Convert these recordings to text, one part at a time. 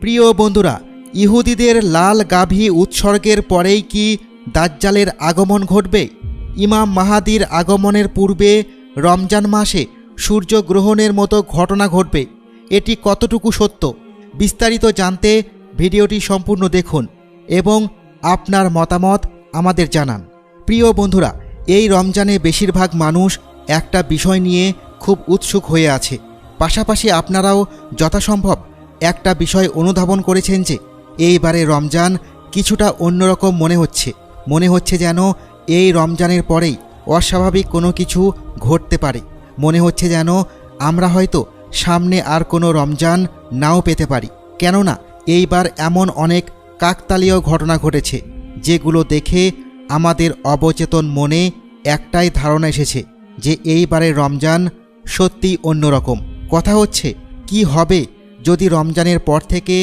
প্রিয় বন্ধুরা, ইহুদিদের লাল গাভী উৎসর্গের পরেই কি দাজ্জালের আগমন ঘটবে? ইমাম মাহাদির আগমনের পূর্বে রমজান মাসে সূর্যগ্রহণের মতো ঘটনা ঘটবে। এটি কতটুকু সত্য? বিস্তারিত জানতে ভিডিওটি সম্পূর্ণ দেখুন এবং আপনার মতামত আমাদের জানান। প্রিয় বন্ধুরা, এই রমজানে বেশিরভাগ মানুষ একটা বিষয় নিয়ে খুব উৎসুক হয়ে আছে। পাশাপাশি আপনারাও যথাসম্ভব একটা বিষয় অনুধাবন করেছেন যে, এইবারে রমজান কিছুটা অন্যরকম মনে হচ্ছে। মনে হচ্ছে যেন এই রমজানের পরেই অস্বাভাবিক কোনো কিছু ঘটতে পারে। মনে হচ্ছে যেন আমরা হয়তো সামনে আর কোনো রমজান নাও পেতে পারি। কেননা, এইবার এমন অনেক কাকতালীয় ঘটনা ঘটেছে, যেগুলো দেখে আমাদের অবচেতন মনে একটাই ধারণা এসেছে যে, এইবারের রমজান সত্যি অন্যরকম। কথা হচ্ছে, কি হবে যদি রমজানের পর থেকে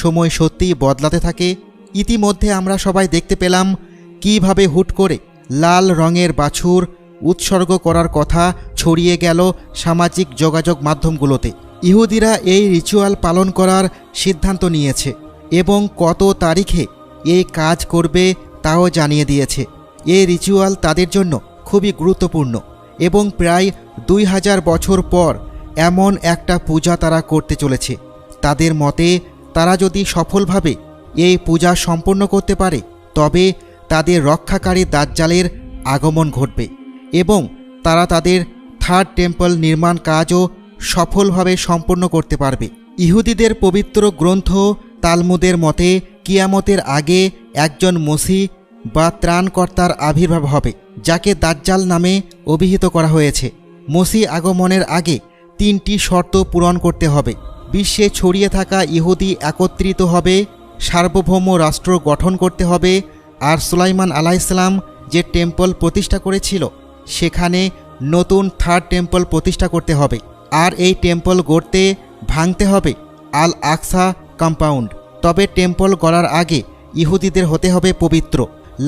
সময় সত্যিই বদলাতে থাকে, ইতিমধ্যে আমরা সবাই দেখতে পেলাম কীভাবে হুট করে লাল রঙের বাছুর উৎসর্গ করার কথা ছড়িয়ে গেল সামাজিক যোগাযোগ মাধ্যমগুলোতে। ইহুদিরা এই রিচুয়াল পালন করার সিদ্ধান্ত নিয়েছে এবং কত তারিখে এই কাজ করবে তাও জানিয়ে দিয়েছে। এই রিচুয়াল তাদের জন্য খুবই গুরুত্বপূর্ণ এবং প্রায় দুই হাজার বছর পর এমন একটা পূজা তারা করতে চলেছে। তাদের মতে, তারা যদি সফলভাবে এই পূজা সম্পন্ন করতে পারে, তবে তাদের রক্ষাকারী দাজ্জালের আগমন ঘটবে এবং তারা তাদের থার্ড টেম্পল নির্মাণ কাজও সফলভাবে সম্পন্ন করতে পারবে। ইহুদিদের পবিত্র গ্রন্থ তালমুদের মতে, কিয়ামতের আগে একজন মসি বা ত্রাণকর্তার আবির্ভাব হবে, যাকে দাজ্জাল নামে অভিহিত করা হয়েছে। মসি আগমনের আগে তিনটি শর্ত পূরণ করতে হবে। বিশ্বে ছড়িয়ে থাকা ইহুদি একত্রিত হবে, সার্বভৌম রাষ্ট্র গঠন করতে হবে আর সুলাইমান আলাইসালাম যে টেম্পল প্রতিষ্ঠা করেছিল, সেখানে নতুন থার্ড টেম্পল প্রতিষ্ঠা করতে হবে আর এই টেম্পল গড়তে ভাঙতে হবে আল আকসা কম্পাউন্ড। তবে টেম্পল গড়ার আগে ইহুদিদের হতে হবে পবিত্র।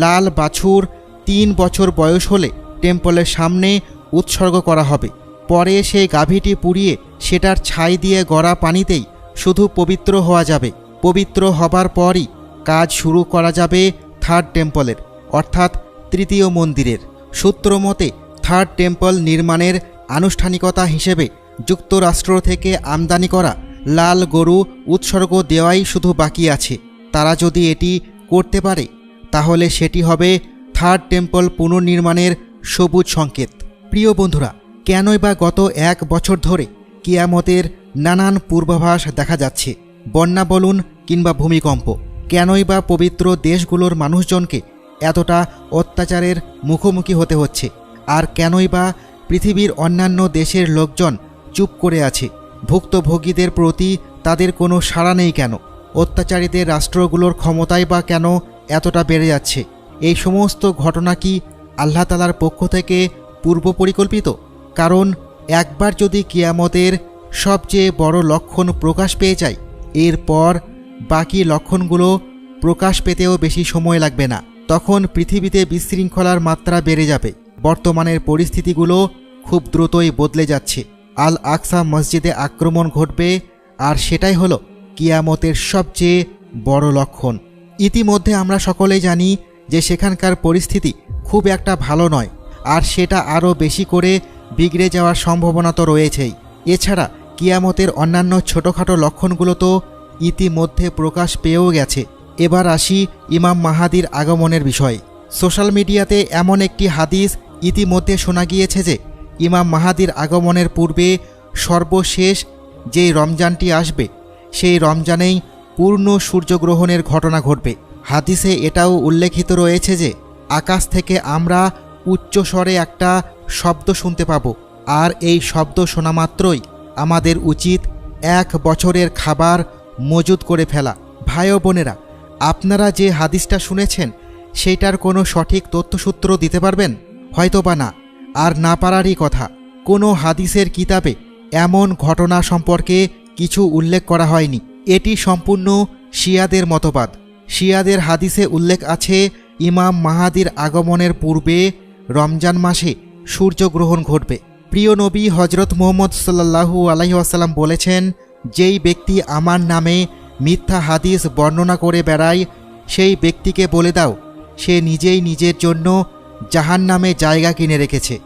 লাল বাছুর তিন বছর বয়স হলে টেম্পলের সামনে উৎসর্গ করা হবে। পরে সেই গাভীটি পুড়িয়ে সেটার ছাই দিয়ে গড়া পানিতেই শুধু পবিত্র হওয়া যাবে। পবিত্র হবার পরই কাজ শুরু করা যাবে থার্ড টেম্পলের, অর্থাৎ তৃতীয় মন্দিরের। সূত্র মতে থার্ড টেম্পল নির্মাণের আনুষ্ঠানিকতা হিসেবে যুক্তরাষ্ট্র থেকে আমদানি করা লাল গরু উৎসর্গ দেওয়াই শুধু বাকি আছে। তারা যদি এটি করতে পারে, তাহলে সেটি হবে থার্ড টেম্পল পুনর্নির্মাণের সবুজ সংকেত। প্রিয় বন্ধুরা কেনই বা গত এক বছর ধরে কিয়ামতের নানান পূর্বাভাস দেখা যাচ্ছে। বন্যা বলুন কিংবা ভূমিকম্প, কেনই বা পবিত্র দেশগুলোর মানুষজনকে এতটা অত্যাচারের মুখোমুখি হতে হচ্ছে? আর কেনই বা পৃথিবীর অন্যান্য দেশের লোকজন চুপ করে আছে? ভুক্তভোগীদের প্রতি তাদের কোনো সাড়া নেই কেন? অত্যাচারীদের রাষ্ট্রগুলোর ক্ষমতাই বা কেন এতটা বেড়ে যাচ্ছে? এই সমস্ত ঘটনা কি আল্লাহ তালার পক্ষ থেকে পূর্ব পরিকল্পিত কারণ একবার যদি কিয়ামতের সবচেয়ে বড় লক্ষণ প্রকাশ পেয়ে যায়, এরপর বাকি লক্ষণগুলো প্রকাশ পেতেও বেশি সময় লাগবে না। তখন পৃথিবীতে বিশৃঙ্খলার মাত্রা বেড়ে যাবে। বর্তমানের পরিস্থিতিগুলো খুব দ্রুতই বদলে যাচ্ছে। আল আকসা মসজিদে আক্রমণ ঘটবে, আর সেটাই হলো কিয়ামতের সবচেয়ে বড় লক্ষণ। ইতিমধ্যে আমরা সকলেই জানি যে সেখানকার পরিস্থিতি খুব একটা ভালো নয়, আর সেটা আরও বেশি করে বিগড়ে যাওয়ার সম্ভাবনা তো রয়েছেই। এছাড়া কিয়ামতের অন্যান্য ছোটোখাটো লক্ষণগুলো তো ইতিমধ্যে প্রকাশ পেয়েও গেছে। এবার আসি ইমাম মাহাদির আগমনের বিষয়ে। সোশ্যাল মিডিয়াতে এমন একটি হাদিস ইতিমধ্যে শোনা গিয়েছে যে, ইমাম মাহাদির আগমনের পূর্বে সর্বশেষ যেই রমজানটি আসবে, সেই রমজানেই পূর্ণ সূর্যগ্রহণের ঘটনা ঘটবে। হাদিসে এটাও উল্লেখিত রয়েছে যে, আকাশ থেকে আমরা উচ্চস্বরে একটা শব্দ শুনতে পাব। আর এই শব্দ শোনা মাত্রই আমাদের উচিত এক বছরের খাবার মজুদ করে ফেলা। ভাই বোনেরা, আপনারা যে হাদিসটা শুনেছেন, সেইটার কোনো সঠিক তথ্যসূত্র দিতে পারবেন? হয়তো বা না। আর না পারারই কথা, কোনো হাদিসের কিতাবে এমন ঘটনা সম্পর্কে কিছু উল্লেখ করা হয়নি। এটি সম্পূর্ণ শিয়াদের মতবাদ। শিয়াদের হাদিসে উল্লেখ আছে, ইমাম মাহাদির আগমনের পূর্বে রমজান মাসে সূর্যগ্রহণ ঘটবে। প্রিয় নবী হজরত মোহাম্মদ সাল্লাহু আলাইসাল্লাম বলেছেন, যেই ব্যক্তি আমার নামে মিথ্যা হাদিস বর্ণনা করে বেড়ায়, সেই ব্যক্তিকে বলে দাও, সে নিজেই নিজের জন্য জাহান নামে জায়গা কিনে রেখেছে।